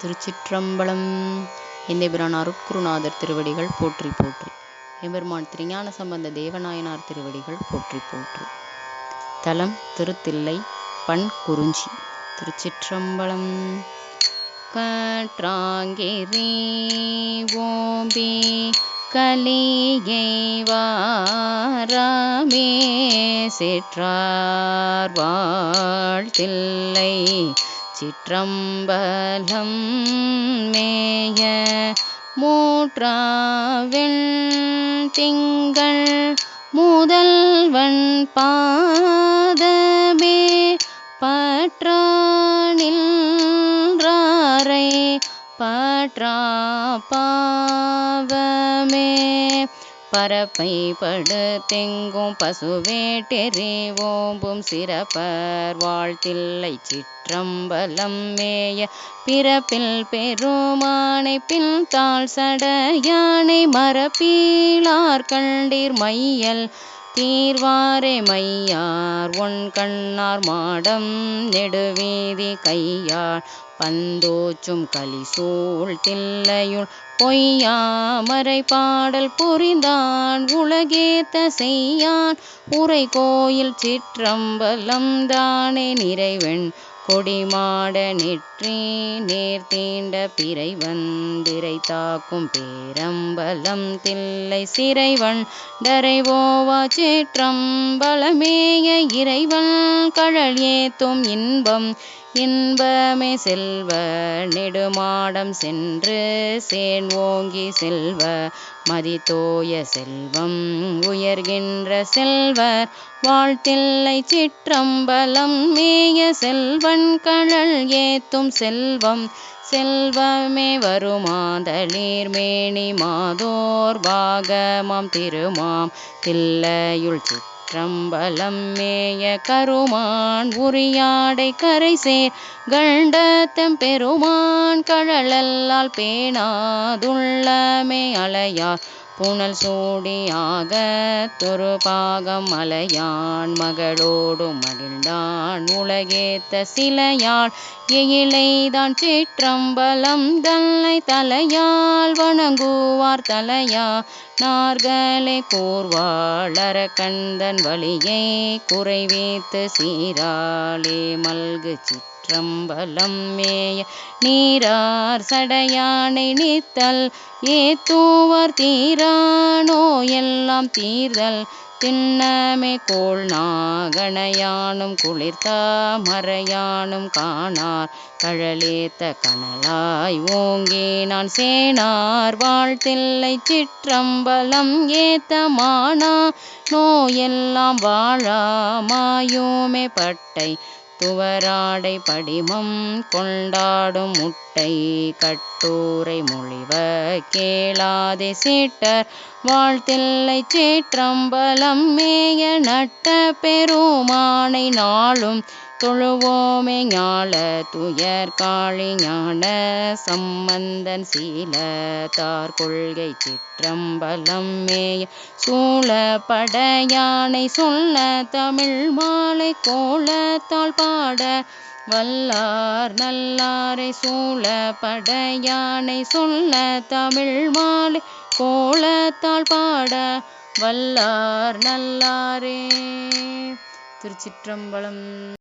திருச்சிற்றம்பலம். எந்தபிரான் அருட்குருநாதர் திருவடிகள் போற்றி போற்றி. எம்பெருமான் திருஞான சம்பந்த தேவநாயனார் திருவடிகள் போற்றி போற்றி. தலம் திருத்தில்லை பண் குறிஞ்சி. திருச்சிற்றம்பலம். கற்றாங்கிரி ஓம்பி கலியை வாராமே சிற்றார் வாழ்த்தில்லை. சிற்றம்பலம் மேய மூற்றாவெண் திங்கள் முதல்வன் பாதமே பற்றா பற்றா பாவமே பரப்பை படுத்தெங்கும் பசுவேட்டெறி ஓம்பும் சிறப்பர் வாழ்த்தில்லை சிற்றம்பலம் மேய பிறப்பில் பெருமானை பின் தாழ் சடையானை மரப்பீளார் கண்டீர் மையல் தீர்வாரே மையார் ஒன் கண்ணார் மாடம் நெடுவீதி கையார். பந்தோச்சும் கலிசூழ் தில்லையுள் பொய்யாமரை பாடல் புரிந்தான் உலகேத்த செய்யான். உரை கோயில் சிற்றம்பலம் தானே நிறைவெண் கொடிமாட நெற்றி நேர் தீண்ட பிறை வந்திரை தாக்கும் பேரம்பலம் தில்லை சிறைவன் டரைவோவா சிற்றம்பலமேய இறைவன் கழல் ஏத்தும் இன்பம் இன்பமே செல்வ நெடுமாடம் சென்று சேன் ஓங்கி செல்வ மதித்தோய செல்வம் உயர்கின்ற செல்வர் வாழ்த்தில்லை சிற்றம்பலம் மேய செல்வன் கழல் ஏத்தும் செல்வம் செல்வமே வருமாத மேனி மாதோர் பாகமாம் திருமாம் தில்லையுள் கற்றம்பலம் மேய கருமான் உரியாடை கரை சேர் கண்டத்தம் பெருமான் கழலல்லால் பேணாதுள்ளமே அலையார். புனல் சூடியாக தொரு பாகம் மலையான் மகளோடு மகிழ்ந்தான் உலகேத்த சிலையாள். எயிலைதான் சிற்றம்பலம் தல்லை தலையால் வணங்குவார் தலையா நார்களே கூர்வாளர கந்தன் வழியை குறைவீத்து சீராளே மல்கு சிற்றம்பலம் மேய நீரார் சடையானை நீத்தல் ஏத்தூவார் தீரானோ எல்லாம் தீர்தல் திண்ணமே கோள் நாகணையானும் குளிர்த்தா மறையானும் காணார். கழலேத்த கனலாய் ஓங்கி நான் சேனார். வாழ்த்தில்லை சிற்றம்பலம் ஏத்த மானா. நோயெல்லாம் வாழா மாயோமே பட்டை. துவராடை படிமம் கொண்டாடும் முட்டை கட்டூரை மொழிவ கேளாதே சீட்டர். வாழ்த்தில்லை சேற்றம்பலம் மேய நட்ட பெருமானை நாளும் தொழுவோமே ஞால துயர் காளி ஞான சம்பந்தன் சீல தார் கொள்கை சிற்றம்பலம் மேய சூழ படையானை சொல்ல தமிழ் மாலை கோலத்தால் பாட வல்லார் நல்லாரை சூழ படையானை சொல்ல தமிழ் மாலை கோலத்தால் பாட வல்லார் நல்லாரே. திருச்சிற்றம்பலம்.